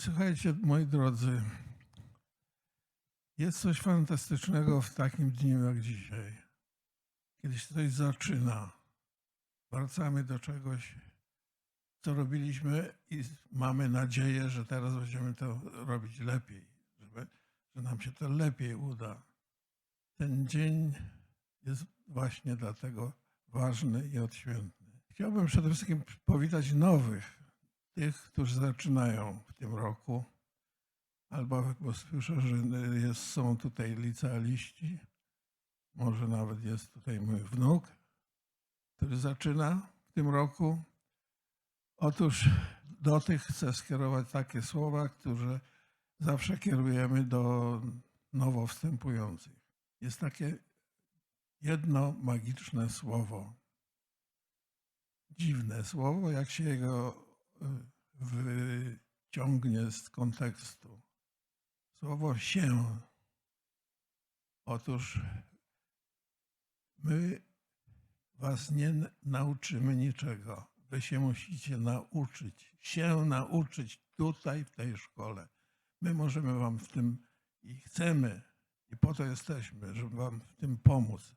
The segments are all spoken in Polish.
Słuchajcie, moi drodzy, jest coś fantastycznego w takim dniu jak dzisiaj. Kiedy się coś zaczyna, wracamy do czegoś, co robiliśmy i mamy nadzieję, że teraz będziemy to robić lepiej, żeby, że nam się to lepiej uda. Ten dzień jest właśnie dlatego ważny i odświętny. Chciałbym przede wszystkim powitać nowych, tych, którzy zaczynają w tym roku, albo bo słyszę, że jest, są tutaj licealiści, może nawet jest tutaj mój wnuk, który zaczyna w tym roku. Otóż do tych chcę skierować takie słowa, które zawsze kierujemy do nowo wstępujących. Jest takie jedno magiczne słowo. Dziwne słowo, jak się jego wyciągnie z kontekstu. Słowo się. Otóż my was nie nauczymy niczego. Wy się musicie nauczyć, się nauczyć tutaj, w tej szkole. My możemy wam w tym i chcemy, i po to jesteśmy, żeby wam w tym pomóc,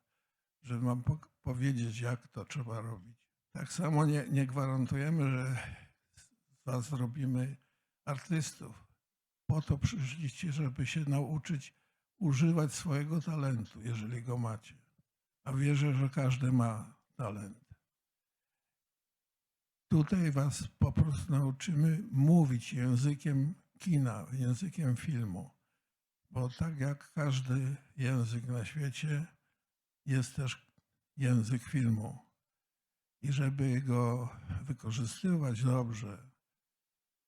żeby wam po- powiedzieć, jak to trzeba robić. Tak samo nie, nie gwarantujemy, że was zrobimy artystów. Po to przyszliście, żeby się nauczyć używać swojego talentu, jeżeli go macie. A wierzę, że każdy ma talent. Tutaj was po prostu nauczymy mówić językiem kina, językiem filmu. Bo tak jak każdy język na świecie, jest też język filmu. I żeby go wykorzystywać dobrze,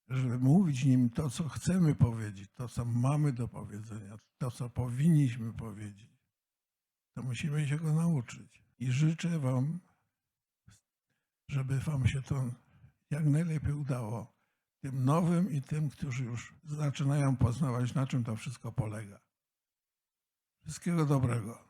żeby mówić nim to, co chcemy powiedzieć, to, co mamy do powiedzenia, to, co powinniśmy powiedzieć, to musimy się go nauczyć. I życzę Wam, żeby Wam się to jak najlepiej udało. Tym nowym i tym, którzy już zaczynają poznawać, na czym to wszystko polega. Wszystkiego dobrego.